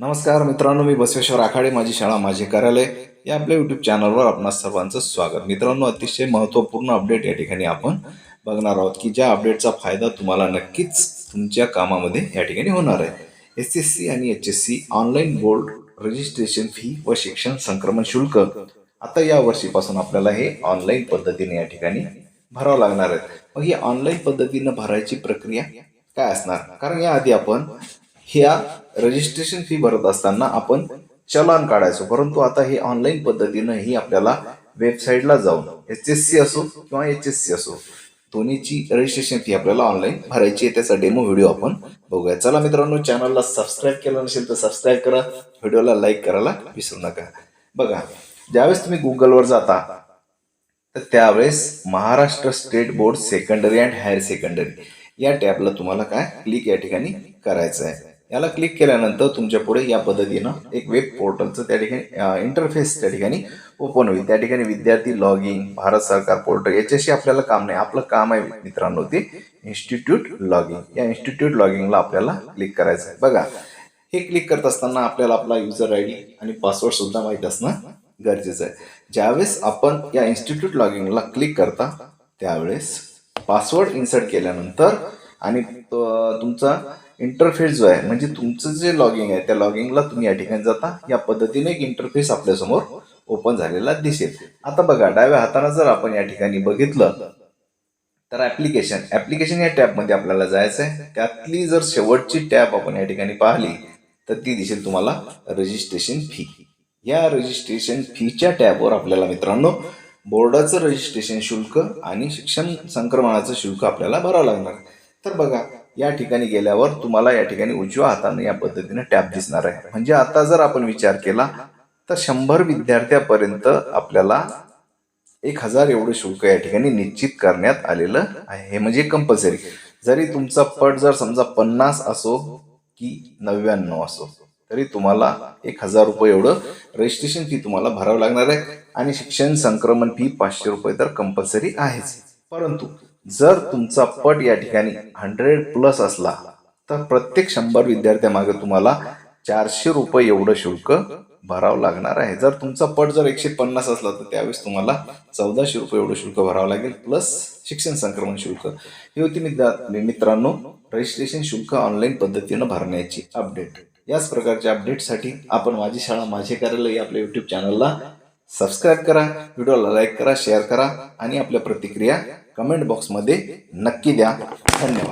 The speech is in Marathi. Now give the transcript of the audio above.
नमस्कार मित्रांनो मी बसवेश्वर आखाडे माझी शाळा माझे कार्यालय या आपल्या यूट्यूब चॅनलवर आपणा सर्वांचं स्वागत. मित्रांनो अतिशय महत्त्वपूर्ण अपडेट या ठिकाणी आपण बघणार आहोत की ज्या अपडेटचा फायदा तुम्हाला नक्कीच तुमच्या कामामध्ये या ठिकाणी होणार आहे. एस एस सी आणि H S C online board registration fee व शिक्षण संक्रमण शुल्क. आता या वर्षीपासून आपल्याला हे ऑनलाईन पद्धतीने या ठिकाणी भरावं लागणार आहे. मग ही ऑनलाईन पद्धतीनं भरायची प्रक्रिया काय असणार? कारण याआधी आपण ह्या रजिस्ट्रेशन फी भरत असताना आपण चलान काढायचो. परंतु आता हे ऑनलाईन पद्धतीनं ही आपल्याला वेबसाईटला जाऊन एच एस सी असो किंवा एच एस सी असो दोन्हीची रजिस्ट्रेशन फी आपल्याला ऑनलाईन भरायची आहे. त्याचा डेमो व्हिडिओ आपण बघूया. चला मित्रांनो चॅनलला सबस्क्राईब केलं नसेल तर सबस्क्राईब करा. व्हिडिओला लाईक करायला विसरू नका. बघा ज्यावेळेस तुम्ही गुगलवर जाता तर त्यावेळेस Maharashtra state board secondary and higher secondary या टॅबला तुम्हाला काय? क्लिक या ठिकाणी करायचं आहे. याला क्लिक केल्यानंतर तुमच्यापुढे या पद्धतीनं एक वेब पोर्टलचं त्या ठिकाणी इंटरफेस त्या ठिकाणी ओपन होईल. त्या ठिकाणी विद्यार्थी लॉगिंग भारत सरकार पोर्टल याच्याशी आपल्याला काम नाही. आपलं काम आहे मित्रांनो ते इन्स्टिट्यूट लॉगिंग या इन्स्टिट्यूट लॉगिंगला आपल्याला क्लिक करायचं आहे. बघा हे क्लिक करत असताना आपल्याला आपला युजर आय डी आणि पासवर्ड सुद्धा माहीत असणं गरजेचं आहे. ज्यावेळेस आपण या इन्स्टिट्यूट लॉगिंगला क्लिक करता त्यावेळेस पासवर्ड इन्सर्ट केल्यानंतर आणि तुमचा इंटरफेस जो आहे म्हणजे तुमचं जे लॉगिंग आहे त्या लॉगिंगला तुम्ही या ठिकाणी जाता. या पद्धतीने एक इंटरफेस आपल्यासमोर ओपन झालेला दिसेल. आता बघा डाव्या हाताला जर आपण या ठिकाणी बघितलं तर ऍप्लिकेशन ऍप्लिकेशन या टॅबमध्ये आपल्याला जायचं आहे त्यातली जर शेवटची टॅब आपण या ठिकाणी पाहिली तर ती दिसेल तुम्हाला रजिस्ट्रेशन फी या रजिस्ट्रेशन फीच्या टॅबवर आपल्याला मित्रांनो बोर्डाचं रजिस्ट्रेशन शुल्क आणि शिक्षण संक्रमणाचं शुल्क आपल्याला भरावं लागणार. तर बघा या ठिकाणी गेल्यावर तुम्हाला या ठिकाणी उजव्या हाताने या पद्धतीने टॅब दिसणार आहे. म्हणजे आता जर आपण विचार केला तर शंभर विद्यार्थ्यापर्यंत आपल्याला एक हजार एवढं शुल्क या ठिकाणी निश्चित करण्यात आलेलं आहे. हे म्हणजे कंपल्सरी जरी तुमचा पट जर समजा पन्नास असो की नव्याण्णव असो तरी तुम्हाला एक हजार रुपये एवढं रजिस्ट्रेशन फी तुम्हाला भरावं लागणार आहे. आणि शिक्षण संक्रमण फी पाचशे रुपये तर कंपल्सरी आहेच. परंतु जर तुमचा पट या ठिकाणी हंड्रेड प्लस असला तर प्रत्येक शंभर विद्यार्थ्यामागे तुम्हाला चारशे रुपये एवढं शुल्क भरावं लागणार आहे. जर तुमचा पट जर एकशे पन्नास असला तर त्यावेळेस तुम्हाला चौदाशे रुपये एवढं शुल्क भरावं लागेल प्लस शिक्षण संक्रमण शुल्क. ही होती मी मित्रांनो रजिस्ट्रेशन शुल्क ऑनलाईन पद्धतीनं भरण्याची अपडेट याच प्रकारच्या अपडेटसाठी आपण माझी शाळा माझे कार्यालय या आपल्या यूट्यूब चॅनलला सबस्क्राईब करा व्हिडिओला लाईक करा शेअर करा आणि आपल्या प्रतिक्रिया कमेंट बॉक्समध्ये नक्की द्या. धन्यवाद.